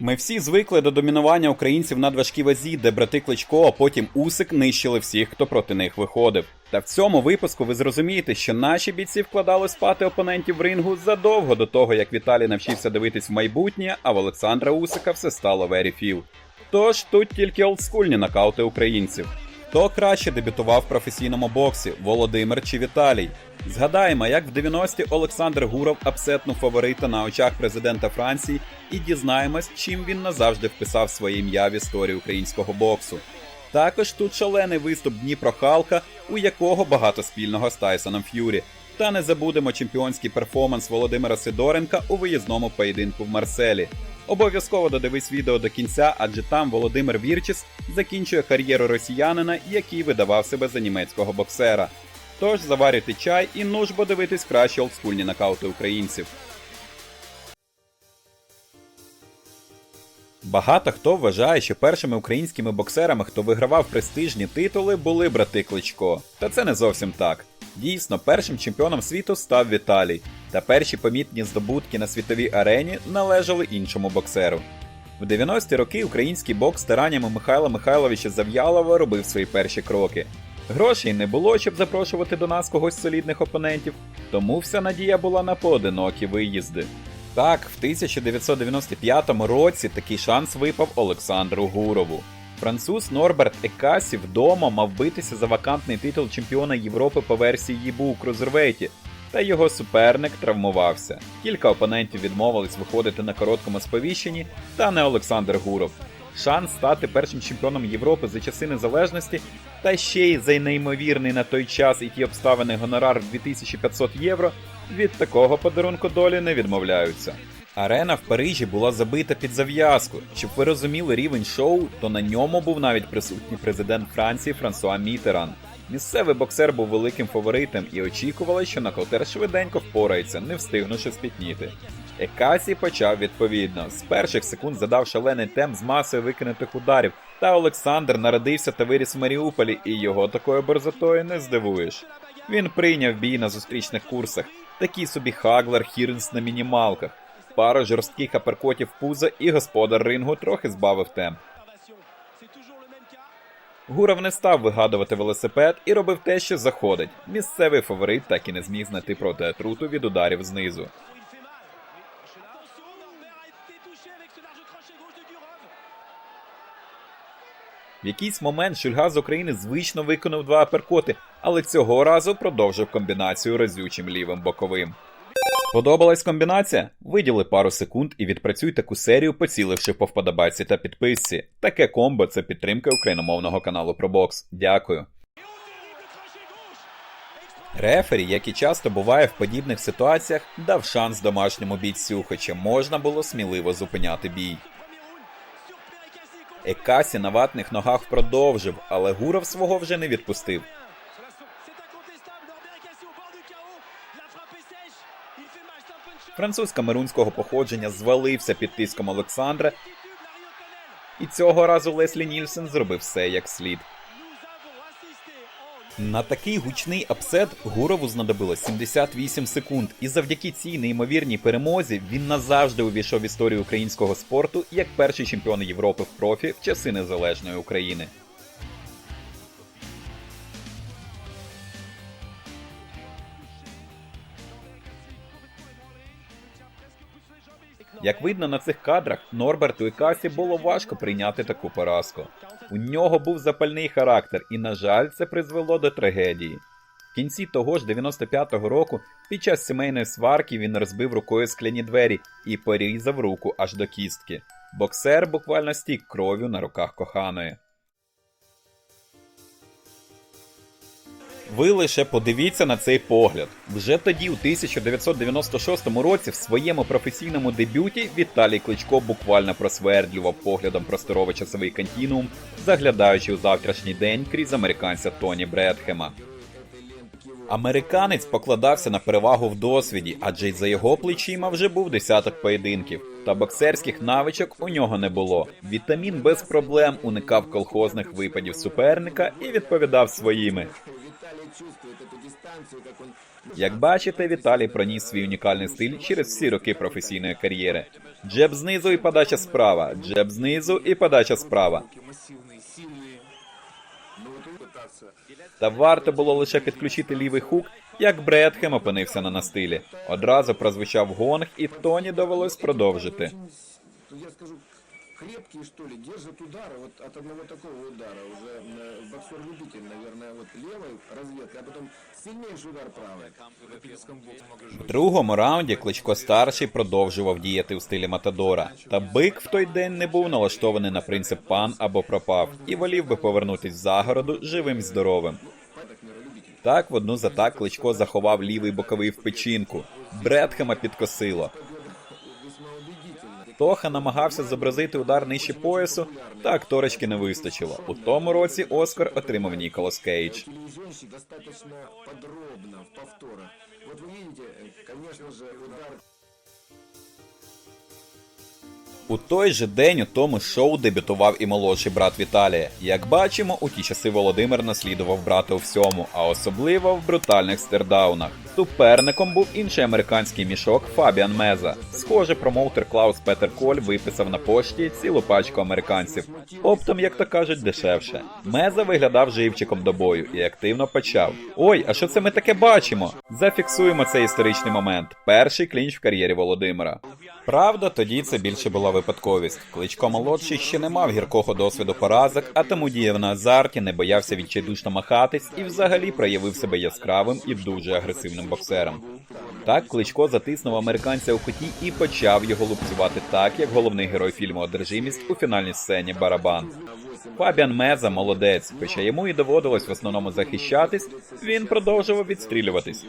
Ми всі звикли до домінування українців на важкій вазі, де брати Кличко, а потім Усик нищили всіх, хто проти них виходив. Та в цьому випуску ви зрозумієте, що наші бійці вкладали спати опонентів в рингу задовго до того, як Віталій навчився дивитись в майбутнє, а в Олександра Усика все стало few. Тож тут тільки олдскульні нокаути українців. Хто краще дебютував в професійному боксі Володимир чи Віталій? Згадаємо, як в 90-ті Олександр Гуров апсетнув фаворита на очах президента Франції, і дізнаємось, чим він назавжди вписав своє ім'я в історію українського боксу. Також тут шалений виступ Дніпро Халка, у якого багато спільного з Тайсоном Ф'юрі. Та не забудемо чемпіонський перформанс Володимира Сидоренка у виїзному поєдинку в Марселі. Обов'язково додивись відео до кінця, адже там Володимир Вірчіс закінчує кар'єру росіянина, який видавав себе за німецького боксера. Тож заварюйте чай і ну ж бо дивитись кращі олдскульні нокаути українців. Багато хто вважає, що першими українськими боксерами, хто вигравав престижні титули, були брати Кличко. Та це не зовсім так. Дійсно, першим чемпіоном світу став Віталій, та перші помітні здобутки на світовій арені належали іншому боксеру. В 90-ті роки український бокс стараннями Михайла Михайловича Зав'ялова робив свої перші кроки. Грошей не було, щоб запрошувати до нас когось солідних опонентів, тому вся надія була на поодинокі виїзди. Так, в 1995 році такий шанс випав Олександру Гурову. Француз Норберт Екасі вдома мав битися за вакантний титул чемпіона Європи по версії ЄБУ у Крузервейті, та його суперник травмувався. Кілька опонентів відмовились виходити на короткому сповіщенні, та не Олександр Гуров. Шанс стати першим чемпіоном Європи за часи незалежності, та ще й за неймовірний на той час і ті обставини гонорар в 2500 євро, від такого подарунку долі не відмовляються. Арена в Парижі була забита під зав'язку. Щоб ви розуміли рівень шоу, то на ньому був навіть присутній президент Франції Франсуа Мітеран. Місцевий боксер був великим фаворитом і очікували, що нокаутер швиденько впорається, не встигнувши спітніти. Екасі почав відповідно. З перших секунд задав шалений темп з масою викинутих ударів, та Олександр народився та виріс в Маріуполі, і його такою борзотою не здивуєш. Він прийняв бій на зустрічних курсах, такий собі Хаглер Хірнс на мінімалках, пару жорстких аперкотів в пузо, і господар рингу трохи збавив темп. Гуров не став вигадувати велосипед і робив те, що заходить. Місцевий фаворит так і не зміг знайти проти атруту від ударів знизу. В якийсь момент Шульга з України звично виконав два аперкоти, але цього разу продовжив комбінацію разючим лівим боковим. Сподобалась комбінація? Виділи пару секунд і відпрацюй таку серію, поціливши по вподобайці та підписці. Таке комбо це підтримка україномовного каналу бокс. Дякую. Рефері, як і часто буває в подібних ситуаціях, дав шанс домашньому бійцю, хоча можна було сміливо зупиняти бій. Екасі на ватних ногах продовжив, але Гуров свого вже не відпустив. Француз камерунського походження звалився під тиском Олександра, і цього разу Леслі Нільсен зробив все як слід. На такий гучний апсет Гурову знадобилось 78 секунд, і завдяки цій неймовірній перемозі він назавжди увійшов в історію українського спорту як перший чемпіон Європи в профі в часи незалежної України. Як видно на цих кадрах, Норберту і Касі було важко прийняти таку поразку. У нього був запальний характер, і, на жаль, це призвело до трагедії. В кінці того ж 95-го року, під час сімейної сварки, він розбив рукою скляні двері і порізав руку аж до кістки. Боксер буквально стік кров'ю на руках коханої. Ви лише подивіться на цей погляд. Вже тоді, у 1996 році, в своєму професійному дебюті Віталій Кличко буквально просвердлював поглядом просторовий часовий континуум, заглядаючи у завтрашній день крізь американця Тоні Бредхема. Американець покладався на перевагу в досвіді, адже й за його плечима вже був десяток поєдинків. Та боксерських навичок у нього не було. Вітамін без проблем уникав колхозних випадів суперника і відповідав своїми. Як бачите, Віталій проніс свій унікальний стиль через всі роки професійної кар'єри. Джеб знизу і подача справа, джеб знизу і подача справа. массивные, сильные. Но вот он пытаться Та варто було лише підключити лівий хук, як Бретхем опинився на настилі. Одразу прозвучав гонг, і Тоні довелось продовжити. крепкие, что ли, держат удары. Вот от одного такого удара уже э, боксер-любитель, наверное, вот левой разведкой, а потом сильнейший удар правой. В В другому раунді Кличко старший продовжував діяти у стилі Матадора. Та бик в той день не був налаштований на принцип пан або пропав і волів би повернутись в загороду живим і здоровим. Так в одну з атак Кличко заховав лівий боковий в печінку. Бретхема підкосило. Тоха намагався зобразити удар нижче поясу, та акторочки не вистачило. У тому році Оскар отримав Ніколас Кейдж. У той же день у тому шоу дебютував і молодший брат Віталія. Як бачимо, у ті часи Володимир наслідував брата у всьому, а особливо в брутальних стердаунах. Суперником був інший американський мішок Фабіан Меза. Схоже, промоутер Клаус Петер Коль виписав на пошті цілу пачку американців. Оптом, як то кажуть, дешевше. Меза виглядав живчиком до бою і активно почав. Ой, а що це ми таке бачимо? Зафіксуємо цей історичний момент. Перший клінч в кар'єрі Володимира. Правда, тоді це більше була випадковість. Кличко молодший ще не мав гіркого досвіду поразок, а тому діяв на азарті, не боявся відчайдушно махатись і взагалі проявив себе яскравим і дуже агресивним боксером. Так Кличко затиснув американця у куті і почав його лупцювати так, як головний герой фільму Одержимість у фінальній сцені Барабан. Фабіан Меза молодець, хоча йому і доводилось в основному захищатись, він продовжував відстрілюватись.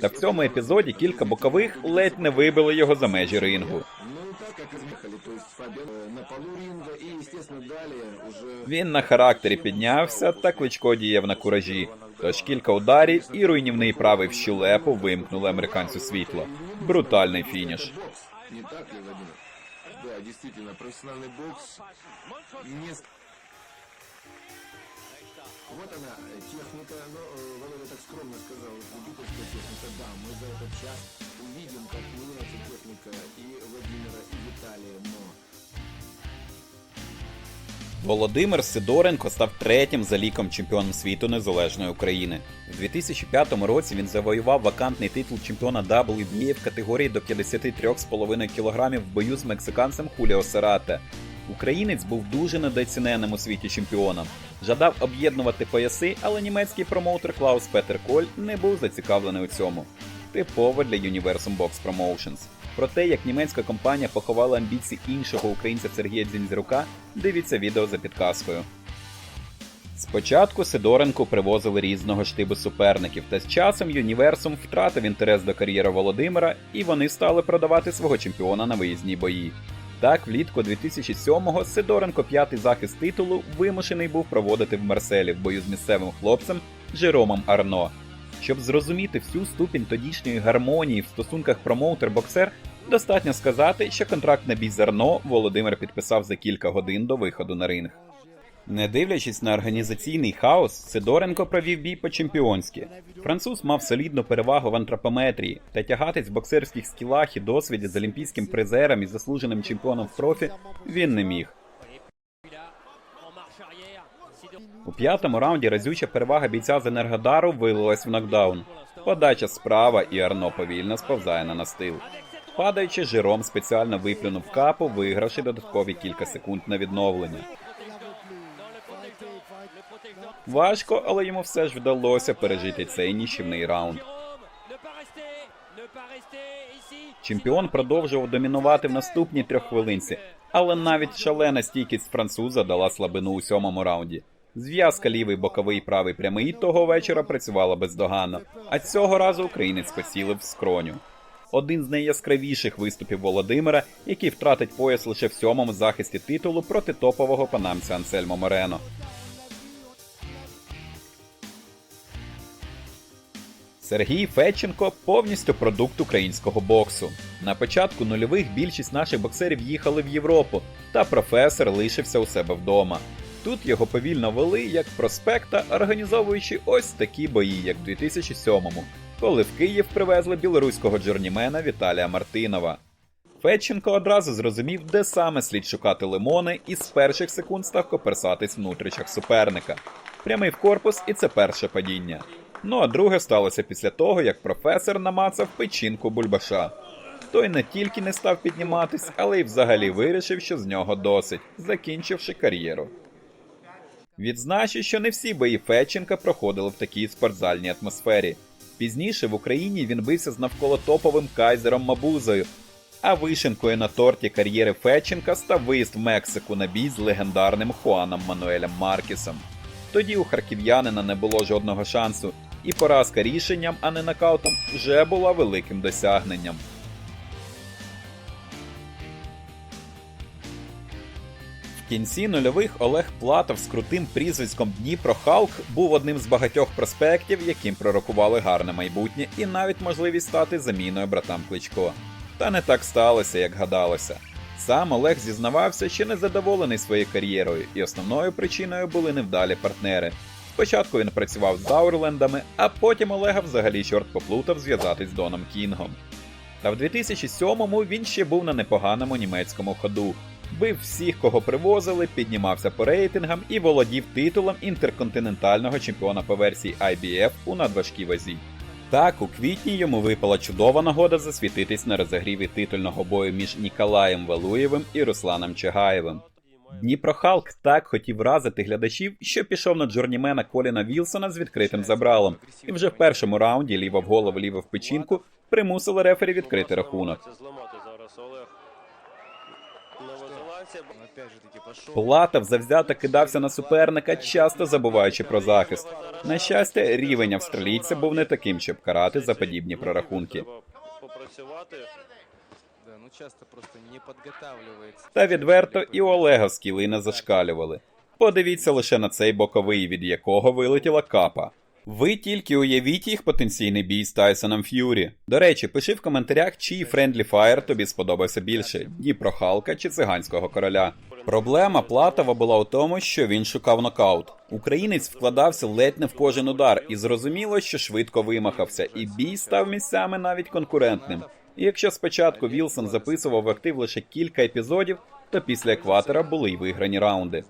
Та в цьому епізоді кілька бокових ледь не вибили його за межі рингу. на полу ринга и, естественно, далее уже... Він на характері піднявся, та кличко діяв на куражі. Тож кілька ударів і руйнівний правий в щелепу вимкнули американцю світло. Брутальний фініш. Бокс, не так ли, Владимир? Да, действительно, профессиональный бокс. Не... с- Вот она, э, техника, но э, Володя так скромно сказал, любительская техника. Да, мы за этот час увидим, как меняется техника и Владимира, и Виталия, но... Володимир Сидоренко став третім за ліком чемпіоном світу незалежної України. У 2005 році він завоював вакантний титул чемпіона WBA в категорії до 53,5 кг в бою з мексиканцем Хуліо Серате. Українець був дуже недооціненим у світі чемпіоном. Жадав об'єднувати пояси, але німецький промоутер Клаус Петер Коль не був зацікавлений у цьому. Типово для Universum Box Promotions. Про те, як німецька компанія поховала амбіції іншого українця Сергія Дзінзярука, дивіться відео за підказкою. Спочатку Сидоренку привозили різного штибу суперників, та з часом Юніверсум втратив інтерес до кар'єри Володимира, і вони стали продавати свого чемпіона на виїзні бої. Так, влітку 2007-го Сидоренко п'ятий захист титулу вимушений був проводити в Марселі в бою з місцевим хлопцем Жеромом Арно. Щоб зрозуміти всю ступінь тодішньої гармонії в стосунках промоутер-боксер, достатньо сказати, що контракт на бій з Арно Володимир підписав за кілька годин до виходу на ринг. Не дивлячись на організаційний хаос, Сидоренко провів бій по-чемпіонськи. Француз мав солідну перевагу в антропометрії та тягатись в боксерських скілах і досвіді з олімпійським призером і заслуженим чемпіоном в профі він не міг. У п'ятому раунді разюча перевага бійця з Енергодару вилилась в нокдаун. Подача справа і Арно повільно сповзає на настил. Падаючи, Жиром спеціально виплюнув капу, вигравши додаткові кілька секунд на відновлення. Важко, але йому все ж вдалося пережити цей ніщівний раунд. Чемпіон продовжував домінувати в наступній трьоххвилинці, але навіть шалена стійкість француза дала слабину у сьомому раунді. Зв'язка лівий боковий правий прямий того вечора працювала бездоганно, а цього разу українець поцілив в скроню. Один з найяскравіших виступів Володимира, який втратить пояс лише в сьомому захисті титулу проти топового панамця Ансельмо Морено. Сергій Федченко повністю продукт українського боксу. На початку нульових більшість наших боксерів їхали в Європу, та професор лишився у себе вдома. Тут його повільно вели як проспекта, організовуючи ось такі бої, як в 2007-му, коли в Київ привезли білоруського джорнімена Віталія Мартинова. Федченко одразу зрозумів, де саме слід шукати лимони, і з перших секунд став коперсатись в нутричах суперника. Прямий в корпус, і це перше падіння. Ну а друге сталося після того, як професор намацав печінку бульбаша. Той не тільки не став підніматись, але й взагалі вирішив, що з нього досить, закінчивши кар'єру. Відзначу, що не всі бої Федченка проходили в такій спортзальній атмосфері. Пізніше в Україні він бився з навколо топовим кайзером Мабузою, а вишенкою на торті кар'єри Федченка став виїзд в Мексику на бій з легендарним Хуаном Мануелем Маркісом. Тоді у харків'янина не було жодного шансу, і поразка рішенням, а не нокаутом, вже була великим досягненням. В кінці нульових Олег Платов з крутим прізвиськом Дніпро Халк був одним з багатьох проспектів, яким пророкували гарне майбутнє і навіть можливість стати заміною братам Кличко. Та не так сталося, як гадалося. Сам Олег зізнавався, що незадоволений своєю кар'єрою, і основною причиною були невдалі партнери. Спочатку він працював з Заурлендами, а потім Олега взагалі чорт поплутав зв'язатись з Доном Кінгом. Та в 2007-му він ще був на непоганому німецькому ходу. Бив всіх, кого привозили, піднімався по рейтингам і володів титулом інтерконтинентального чемпіона по версії IBF у надважкій вазі. Так, у квітні йому випала чудова нагода засвітитись на розігріві титульного бою між Ніколаєм Валуєвим і Русланом Чагаєвим. Дніпро Халк так хотів вразити глядачів, що пішов на джорнімена Коліна Вілсона з відкритим забралом, і вже в першому раунді ліва в голову, ліва в печінку примусили рефері відкрити рахунок. Платов завзято кидався на суперника, часто забуваючи про захист. На щастя, рівень австралійця був не таким, щоб карати за подібні прорахунки. Ну часто просто не. Та відверто і Олега скіли не зашкалювали. Подивіться лише на цей боковий, від якого вилетіла капа. Ви тільки уявіть їх потенційний бій з Тайсоном Ф'юрі. До речі, пиши в коментарях, чий Френдлі Фаєр тобі сподобався більше: Дніпро Халка чи циганського короля. Проблема Платова була у тому, що він шукав нокаут. Українець вкладався ледь не в кожен удар, і зрозуміло, що швидко вимахався, і бій став місцями навіть конкурентним. І якщо спочатку Вілсон записував в актив лише кілька епізодів, то після екватора були й виграні раунди.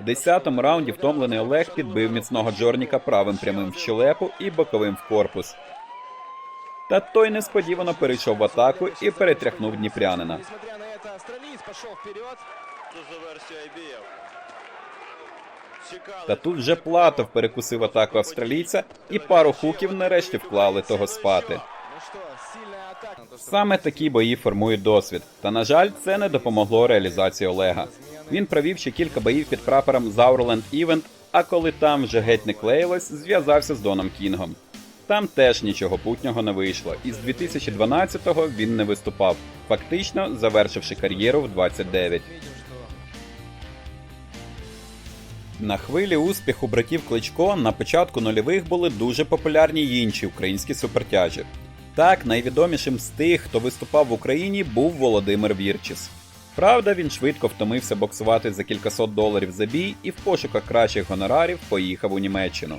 В десятому раунді втомлений Олег підбив міцного Джорніка правим прямим в щелепу і боковим в корпус. Та той несподівано перейшов в атаку і перетряхнув дніпрянина. Та тут вже Платов перекусив атаку австралійця, і пару хуків нарешті вклали того спати. Саме такі бої формують досвід. Та на жаль, це не допомогло реалізації Олега. Він провів ще кілька боїв під прапором Заурленд Івент, а коли там вже геть не клеїлось, зв'язався з Доном Кінгом. Там теж нічого путнього не вийшло, і з 2012-го він не виступав, фактично завершивши кар'єру в 29. На хвилі успіху братів Кличко на початку нульових були дуже популярні інші українські супертяжі. Так, найвідомішим з тих, хто виступав в Україні, був Володимир Вірчіс. Правда, він швидко втомився боксувати за кількасот доларів за бій і в пошуках кращих гонорарів поїхав у Німеччину.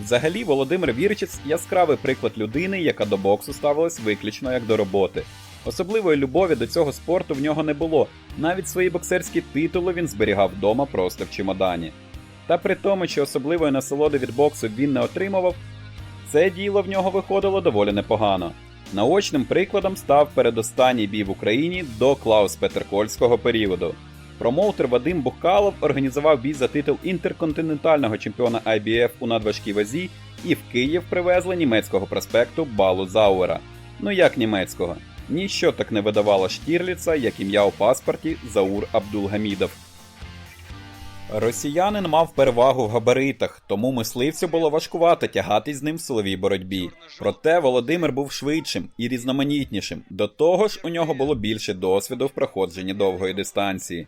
Взагалі, Володимир Вірчіс яскравий приклад людини, яка до боксу ставилась виключно як до роботи. Особливої любові до цього спорту в нього не було. Навіть свої боксерські титули він зберігав вдома просто в чемодані. Та при тому, що особливої насолоди від боксу він не отримував, це діло в нього виходило доволі непогано. Наочним прикладом став передостанній бій в Україні до Клаус Петеркольського періоду. Промоутер Вадим Бухкалов організував бій за титул інтерконтинентального чемпіона IBF у надважкій вазі, і в Київ привезли німецького проспекту Балу Зауера. Ну як німецького? Ніщо так не видавало Штірліца, як ім'я у паспорті Заур Абдулгамідов. Росіянин мав перевагу в габаритах, тому мисливцю було важкувато тягатись з ним в силовій боротьбі. Проте Володимир був швидшим і різноманітнішим. До того ж, у нього було більше досвіду в проходженні довгої дистанції.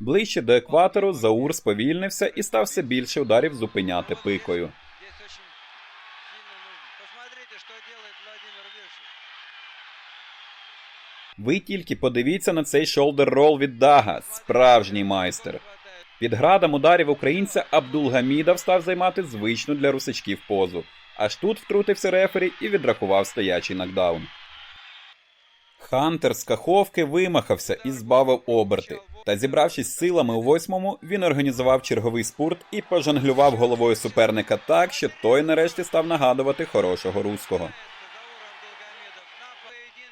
Ближче до екватору Заур сповільнився і став все більше ударів зупиняти пикою. Ви тільки подивіться на цей шолдер рол від Дага, справжній майстер. Під градом ударів українця Абдулгамідов став займати звичну для русачків позу. Аж тут втрутився рефері і відрахував стоячий нокдаун. Хантер з каховки вимахався і збавив оберти. Та зібравшись силами у восьмому, він організував черговий спурт і пожонглював головою суперника так, що той нарешті став нагадувати хорошого руського.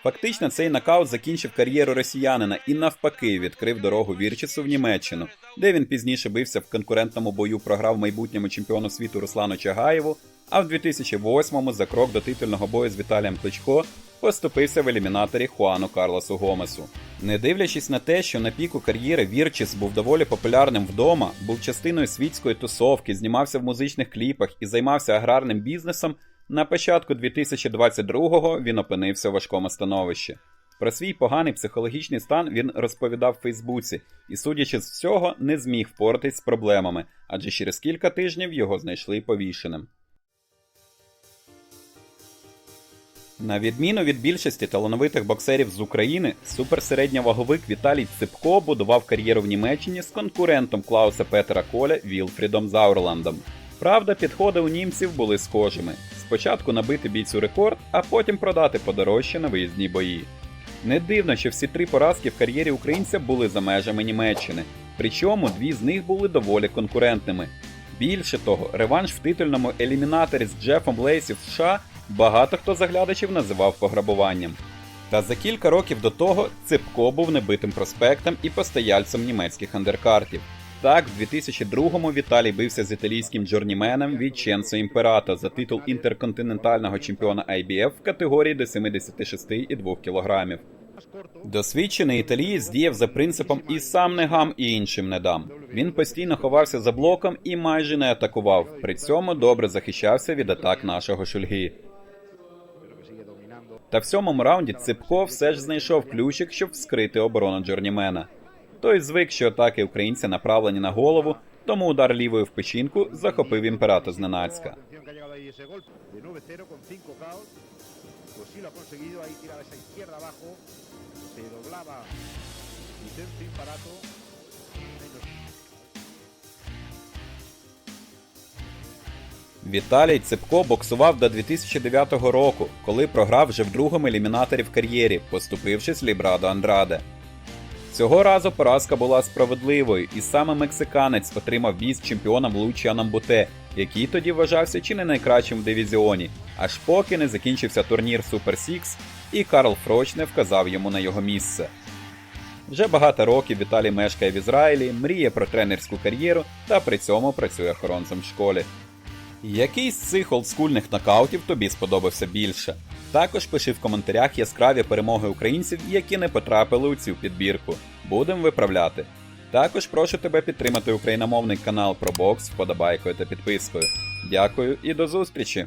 Фактично, цей нокаут закінчив кар'єру росіянина і навпаки відкрив дорогу Вірчісу в Німеччину, де він пізніше бився в конкурентному бою, програв майбутньому чемпіону світу Руслану Чагаєву, а в 2008-му за крок до титульного бою з Віталієм Кличко поступився в елімінаторі Хуану Карлосу Гомесу. Не дивлячись на те, що на піку кар'єри Вірчіс був доволі популярним вдома, був частиною світської тусовки, знімався в музичних кліпах і займався аграрним бізнесом, на початку 2022-го він опинився у важкому становищі. Про свій поганий психологічний стан він розповідав в Фейсбуці і, судячи з всього, не зміг впоратись з проблемами, адже через кілька тижнів його знайшли повішеним. На відміну від більшості талановитих боксерів з України, суперсередньоваговик Віталій Ципко будував кар'єру в Німеччині з конкурентом Клауса Петера Коля Вілфрідом Заурландом. Правда, підходи у німців були схожими: спочатку набити бійцю рекорд, а потім продати подорожче на виїзній бої. Не дивно, що всі три поразки в кар'єрі українця були за межами Німеччини, причому дві з них були доволі конкурентними. Більше того, реванш в титульному елімінаторі з Джефом Лейсі в США багато хто з оглядачів називав пограбуванням. Та за кілька років до того Ципко був небитим проспектом і постояльцем німецьких андеркартів. Так, в 2002-му Віталій бився з італійським джорніменом Віченцо Імперато за титул інтерконтинентального чемпіона IBF в категорії до 76,2 кг. Досвідчений італієць діяв за принципом і сам не гам, і іншим не дам. Він постійно ховався за блоком і майже не атакував. При цьому добре захищався від атак нашого шульги. Та в сьомому раунді Ципко все ж знайшов ключик, щоб вскрити оборону Джорнімена. Той звик, що атаки українця направлені на голову, тому удар лівою в печінку захопив імператор зненацька. Atención que ha llegado ahí ese golpe de 9-0 con 5 KOs. Pues sí lo ha conseguido, ahí tiraba esa izquierda abajo, se doblaba Vicente Imparato. Віталій Ципко боксував до 2009 року, коли програв вже в другому елімінаторі в кар'єрі, поступившись Лібрадо Андраде. Цього разу поразка була справедливою, і саме мексиканець отримав бій з чемпіоном Лучіаном Буте, який тоді вважався чи не найкращим в дивізіоні, аж поки не закінчився турнір Super Six і Карл Фроч не вказав йому на його місце. Вже багато років Віталій мешкає в Ізраїлі, мріє про тренерську кар'єру та при цьому працює охоронцем в школі. Який з цих олдскульних нокаутів тобі сподобався більше? Також пиши в коментарях яскраві перемоги українців, які не потрапили у цю підбірку. Будемо виправляти. Також прошу тебе підтримати україномовний канал про бокс вподобайкою та підпискою. Дякую і до зустрічі!